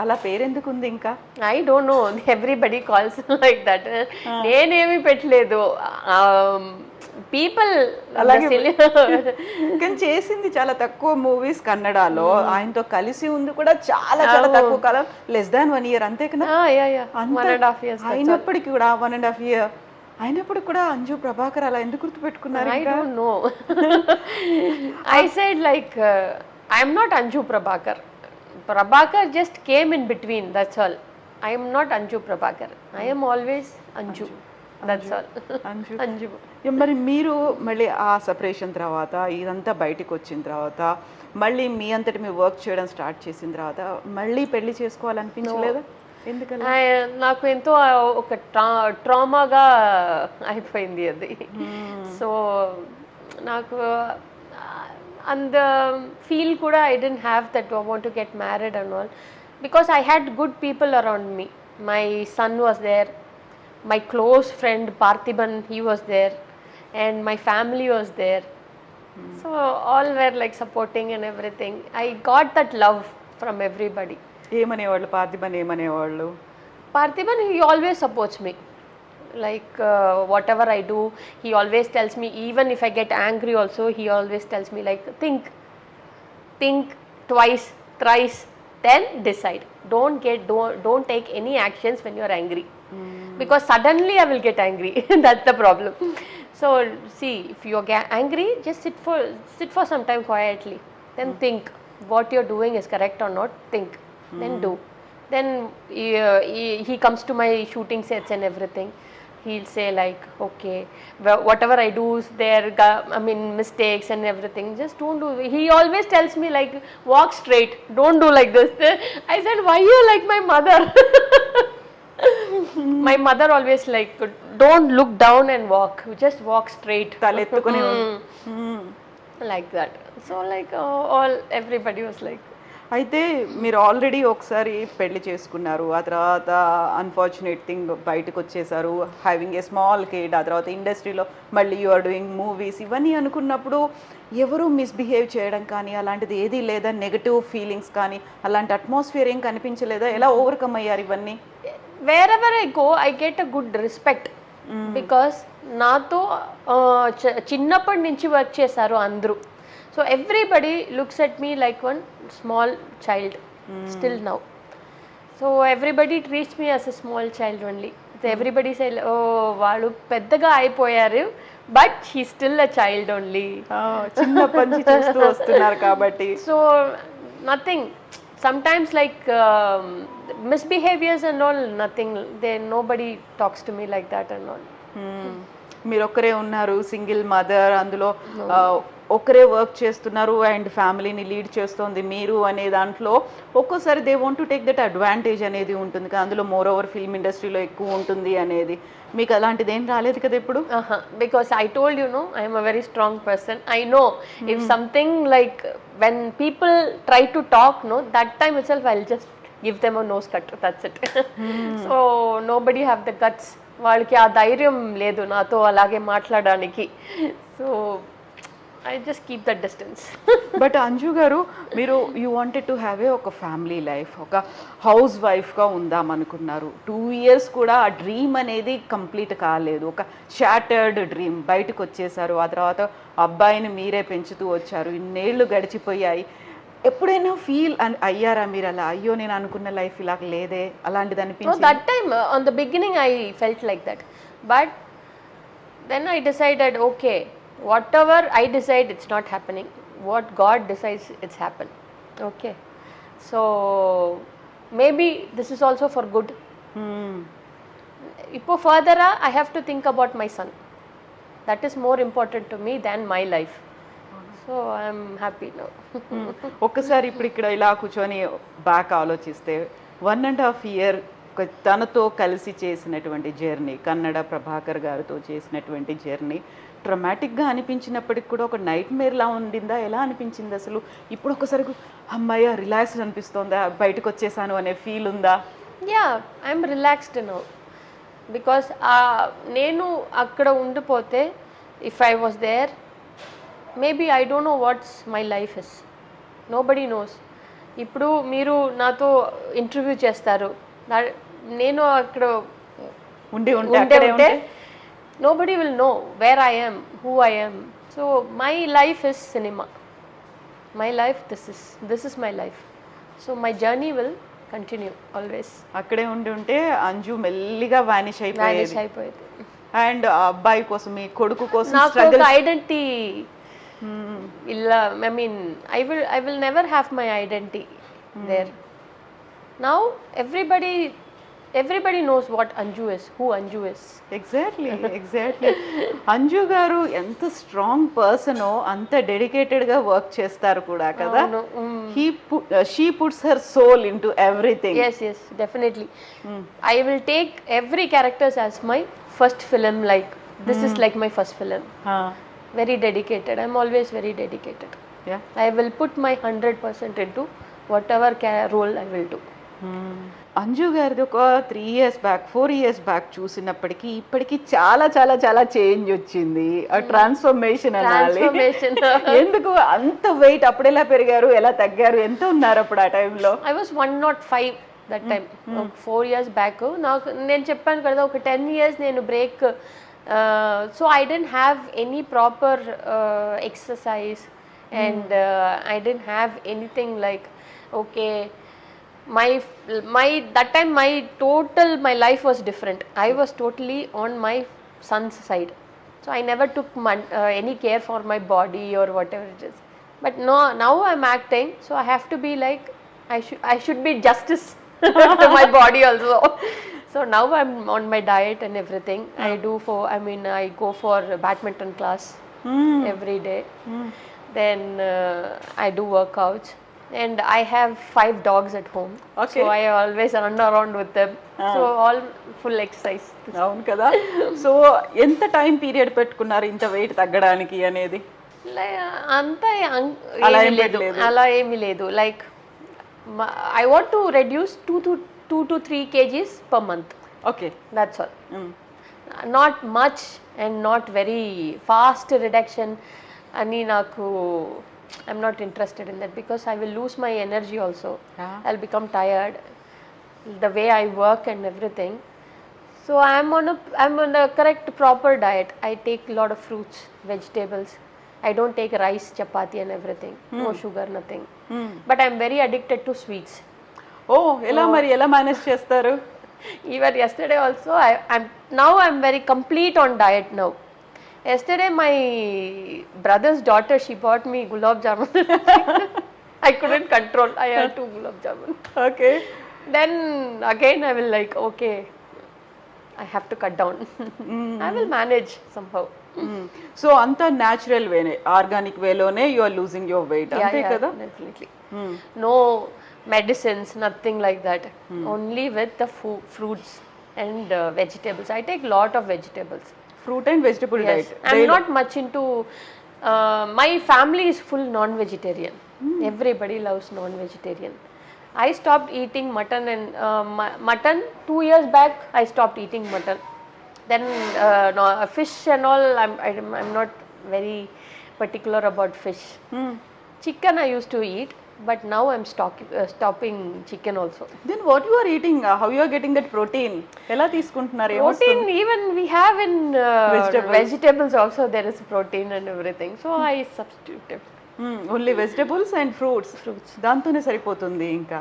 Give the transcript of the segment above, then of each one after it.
అలా పేరెందుకు ఉంది ఇంకా I don't know everybody calls like that నేనేమి పెట్టలేదు. పీపుల్ అలాగే కానీ చేసింది చాలా తక్కువ మూవీస్ కన్నడలో. ఆయనతో కలిసి ఉంది కూడా చాలా చాలా తక్కువ కాలం. లెస్ దాన్ వన్ ఇయర్ అంతే కదా? ఇయర్స్ అయినప్పటికీ కూడా వన్ అండ్ హాఫ్ ఇయర్ అయినప్పటికీ కూడా అంజు ప్రభాకర్ అలా ఎందుకు గుర్తుపెట్టుకున్నారు ఇంకా? don't know. I said like uh, I'm not Anju Prabhakar. Prabhakar just came in between. That's all. I am not Anju Prabhakar. I am always Anju. That's all. Anju మరి మీరు మళ్ళీ ఆ separation తర్వాత ఇదంతా బయటికి వచ్చిన తర్వాత మళ్ళీ మీ అంతటి మీ వర్క్ చేయడం స్టార్ట్ చేసిన తర్వాత మళ్ళీ పెళ్ళి చేసుకోవాలనిపించలేదా ఎందుకని I- నాకు ఎంతో ఒక ట్రా ట్రామాగా అయిపోయింది అది సో నాకు అంద ఫీల్ కూడా I didn't have that I want to get married and all because I had good people around me my son was there my close friend Parthiban he was there and my family was there so all were like supporting and everything I got that love from everybody ఏమనేవాళ్ళు? పార్థిబన్ ఏమనేవాళ్ళు? Parthiban, he always supports me. Like uh, whatever I do, he always tells me. Even if I get angry, also he always tells me like think, think twice, thrice, then decide. Don't get don't don't take any actions when you are angry, because suddenly I will get angry. That's the problem. So see, if you get angry, just sit for sit for some time quietly. Then think what you're doing is correct or not. Think, then do then uh, he, he comes to my shooting sets and everything he'll say like okay whatever i do there i mean mistakes and everything. Just don't do he always tells me like walk straight. Don't do like this. I said why you like my mother? My mother always like don't look down and walk. Just walk straight. Hmm. Hmm. like that. So like uh, all everybody was like అయితే మీరు already ఒకసారి పెళ్ళి చేసుకున్నారు ఆ తర్వాత unfortunate thing బయటకు వచ్చేసారు having a small kid ఆ తర్వాత ఇండస్ట్రీలో మళ్ళీ యు ఆర్ డూయింగ్ మూవీస్ ఇవన్నీ అనుకున్నప్పుడు ఎవరు మిస్బిహేవ్ చేయడం కానీ అలాంటిది ఏదీ లేదా నెగటివ్ ఫీలింగ్స్ కానీ అలాంటి అట్మాస్ఫియర్ ఏం కనిపించలేదా? ఎలా ఓవర్కమ్ అయ్యారు ఇవన్నీ? wherever I go, I get a good respect because నాతో చిన్నప్పటి నుంచి వర్క్ చేశారు అందరూ. So everybody looks at me like one small child still now so everybody treats me as a small child only everybody say oh వాళ్ళు పెద్దగా అయిపోయారు but he still a child only ఆ, చిన్నప్పటి నుంచి చూస్తూ వస్తున్నారు కాబట్టి. So nothing sometimes like um, misbehaviors and all nothing. They nobody talks to me like that and all. Hmm. మీరు ఒక్కరే ఉన్నారు సింగిల్ మదర్ అందులో ఒకరే వర్క్ చేస్తున్నారు అండ్ ఫ్యామిలీని లీడ్ చేస్తుంది మీరు అనే దాంట్లో ఒక్కోసారి they want to take that advantage అనేది ఉంటుంది కదా. అందులో మోర్ ఓవర్ ఫిల్మ్ ఇండస్ట్రీలో ఎక్కువ ఉంటుంది అనేది. మీకు అలాంటిది ఏం రాలేదు కదా ఇప్పుడు? Because I told you no I'm a very strong person I know if something like when people try to talk no that time itself I'll just give them a nose cut that's it so nobody have the guts వాళ్ళకి ఆ ధైర్యం లేదు నాతో అలాగే మాట్లాడడానికి. So I just keep that distance but Anju garu మీరు you wanted to have a ఒక family life ఒక హౌస్ వైఫ్గా ఉందాం అనుకున్నారు. టూ ఇయర్స్ కూడా ఆ డ్రీమ్ అనేది కంప్లీట్ కాలేదు. ఒక షాటర్డ్ డ్రీమ్ బయటకు వచ్చేసారు. ఆ తర్వాత అబ్బాయిని మీరే పెంచుతూ వచ్చారు. ఇన్నేళ్ళు గడిచిపోయాయి. ఎప్పుడైనా ఫీల్ అయ్యారా మీరు అలా? అయ్యో నేను అనుకున్న లైఫ్ ఇలా లేదే అలాంటిది అనిపించింది? that time uh, on the beginning I felt like that, but then I decided, whatever I decide it's not happening what God decides it's happen okay so maybe this is also for good ఇప్పుడు ఫర్దరా I have to think about my son that is more important to me than my life so I'm happy no ఒక్కసారి ఇప్పుడు ఇక్కడ ఇలా కూర్చొని back ఆలోచిస్తే one and half year తనతో కలిసి చేసినటువంటి జర్నీ కన్నడ ప్రభాకర్ గారితో చేసినటువంటి జర్నీ డ్రమాటిక్గా అనిపించినప్పటికి కూడా ఒక నైట్ మేర్లా ఉండిందా? ఎలా అనిపించింది అసలు? ఇప్పుడు ఒకసారి అమ్మాయి రిలాక్స్ అనిపిస్తోందా? బయటకు వచ్చేసాను అనే ఫీల్ ఉందా? Yeah I'm relaxed now because నేను అక్కడ ఉండిపోతే if I was there maybe I don't know what's my life is nobody knows ఇప్పుడు మీరు నాతో ఇంటర్వ్యూ చేస్తారు. నేను అక్కడ ఉండి ఉంటే? ఉంటే nobody will know where I'm who I'm so my life is cinema my life this is this is my life so my journey will continue always అక్కడే ఉండి ఉంటే అంజు మెల్లిగా వానిష్ అయిపోయేది. అయిపోయేది. అండ్ ఆ అబ్బాయి కోసం మీ కొడుకు కోసం నాకు ఐడెంటిటీ ఇలా I mean I will I will never have my identity there now everybody everybody knows what Anju is who Anju is exactly exactly Anju garu ఎంత స్ట్రాంగ్ పర్సనో అంత డెడికేటెడ్గా వర్క్ చేస్తారు కూడా కదా. He she puts her soul into everything yes yes definitely i will take every characters as my first film like this is like my first film very dedicated i'm always very dedicated i will put my 100% into whatever ca- role i will do Anju గారిది ఒక three years back four years back చూసినప్పటికీ ఇప్పటికి చాలా చాలా చాలా change వచ్చింది. ఆ transformation అనాలి. Transformation. ఎందుకు అంత వెయిట్ అప్పుడు ఎలా పెరిగారు ఎలా తగ్గారు ఎంత ఉన్నారు అప్పుడు ఆ టైంలో I was one not five that time four years back నాకు నేను చెప్పాను కదా ఒక టెన్ ఇయర్స్ నేను break so I didn't have any proper exercise and I didn't have anything like okay my my that time my total my life was different. I was totally on my son's side. So i never took mon- uh, any care for my body or whatever it is. But no now i'm acting so i have to be like i should i should be justice to my body also. So now i'm on my diet and everything. I do for i mean i go for badminton class every day. Then uh, i do workouts and i have five dogs at home. Okay. so i always run around with them. So all full exercise. అవును కదా? So ఎంత time period పెట్టుకున్నారు ఇంత wait తగ్గడానికి అనేది? అంత అలా లేదు. అలా ఏమీ లేదు. Like I want to reduce two to two to three kgs per month okay. That's all not much and not very fast reduction అని నాకు I'm not interested in that because I will lose my energy also I will become tired the way I work and everything so I'm on I'm on the correct proper diet I take lot of fruits vegetables I don't take rice chapati and everything no sugar nothing but I'm very addicted to sweets oh ఎలా మరి ఎలా manage చేస్తారు? even yesterday also I, i'm now i'm very complete on diet now. yesterday my brother's daughter she bought me gulab jamun i couldn't control i had two gulab jamun okay then again i will like okay i have to cut down i will manage somehow so అంతా natural వేనే organic వేలోనే you are losing your weight yeah, అంతే yeah, కదా definitely no medicines nothing like that only with the fu- fruits and uh, vegetables i take lot fruit and vegetable yes. diet. I'm not much into. Uh, my family is full non-vegetarian. Mm. Everybody loves non-vegetarian. I stopped eating mutton and uh, mutton two years back. I stopped eating mutton. Then uh, no, uh, fish and all. I'm I'm, I'm not very particular about fish. Mm. Chicken I used to eat but now I'm stock, uh, stopping chicken also. Then what you are eating how you are getting that protein ఎలా తీసుకుంటున్నారు? protein even we have in uh, Vegetables. vegetables also there is protein and everything. So i substitute only vegetables and fruits Fruits. దాంతోనే సరిపోతుంది ఇంకా.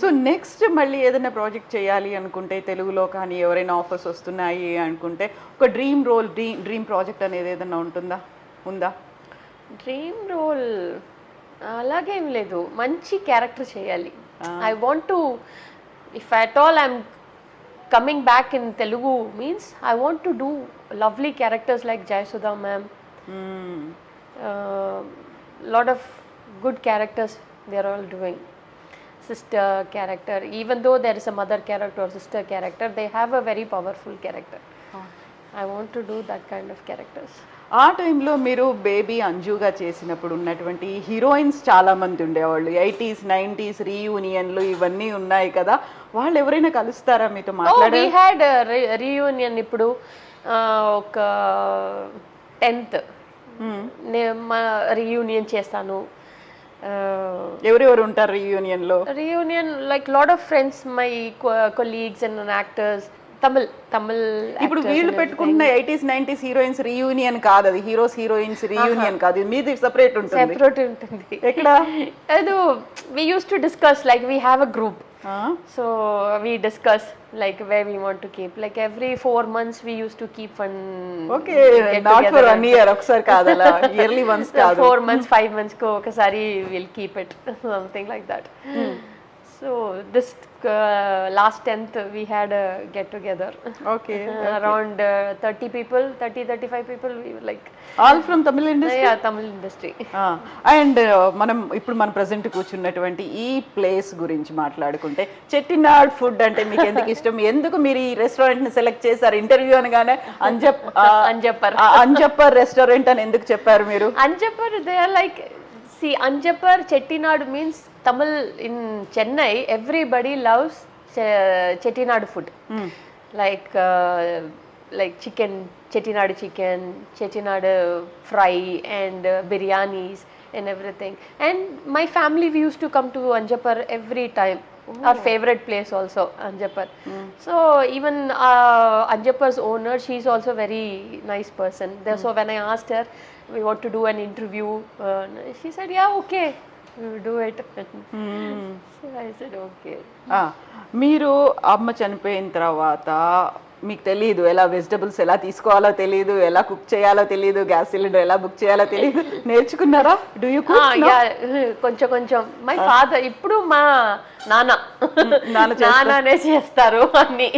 So next మళ్ళీ ఏదైనా project చేయాలి అనుకుంటే తెలుగులో కానీ ఎవరైనా ఆఫర్స్ వస్తున్నాయి అనుకుంటే ఒక dream role dream dream project అనేది ఏదైనా ఉంటుందా? ఉందా? డ్రీమ్ రోల్ అలాగేం లేదు మంచి క్యారెక్టర్ చేయాలి I want to if at all I'm coming back in Telugu means I want to do lovely characters like Jayasudha ma'am Hmm. lot of good characters they are all doing sister character even though there is a mother character or sister character they have a very powerful character i want to do that kind of characters ఆ టైంలో మీరు baby అంజుగా చేసినప్పుడు ఉన్నటువంటి heroines చాలా మంది ఉండేవాళ్ళు. Eighties nineties రీయూనియన్లు ఇవన్నీ ఉన్నాయి కదా. వాళ్ళు ఎవరైనా కలుస్తారా మీతో మాట్లాడే re- reunion ఇప్పుడు ఒక టెన్త్. Hmm. మా రీయూనియన్ చేస్తాను Uh, ఎవరెవరు ఉంటారు రీయూనియన్లో? reunion like lot of friends my co- tamil tamil ఇప్పుడు వీళ్ళు పెట్టుకుంటున్న ఎయిటీస్ నైన్టీస్ హీరోయిన్స్ రీయూనియన్ కాదు అది హీరోస్ హీరోయిన్స్ రీయూనియన్ కాదు మీది సెపరేట్ ఉంటుంది separate ఉంటుంది ఎక్కడ we used to discuss like we have a group ఆ? so we discuss like where we want to keep like every four months we used to keep one okay not for one year ఒకసారి కాదు అలా yearly once కాదు four months five months కో ఒకసారి will keep it something like that so this last tenth we had get together okay around thirty people thirty thirty five people like all from Tamil industry Tamil industry and మనం ఇప్పుడు మన present కూర్చున్నటువంటి ఈ place గురించి మాట్లాడుకుంటే Chettinad food అంటే మీకు ఎందుకు ఇష్టం? ఎందుకు మీరు ఈ రెస్టారెంట్ని సెలెక్ట్ చేశారు? ఇంటర్వ్యూ అనగానే అంజప్ అంజప్పర్. అంజప్పర్ రెస్టారెంట్ అని ఎందుకు చెప్పారు మీరు? Anjappar they are like See, Anjapar Chettinad means Tamil in Chennai, everybody loves uh, Chettinad food. Mm. Like, uh, like chicken, Chettinad chicken, Chettinad fry, and uh, biryanis and everything. And my family, we used to come to Anjapar every time place also anjapar so even uh, anjapar's owner she's also very nice person there so when i asked her we want to do an interview uh, she said yeah okay we will do it Hmm. so i said okay ఆ, మీరు అమ్మ చనిపోయిన తర్వాత మీకు తెలియదు ఎలా vegetables ఎలా తీసుకోవాలో తెలియదు ఎలా కుక్ చేయాలో తెలియదు గ్యాస్ సిలిండర్ ఎలా బుక్ చేయాలో తెలియదు నేర్చుకున్నారా? డూ యూ కొంచెం కొంచెం. మై ఫాదర్ ఇప్పుడు మా నాన్న. నాన్న నాన్ననే చేస్తారు అన్ని.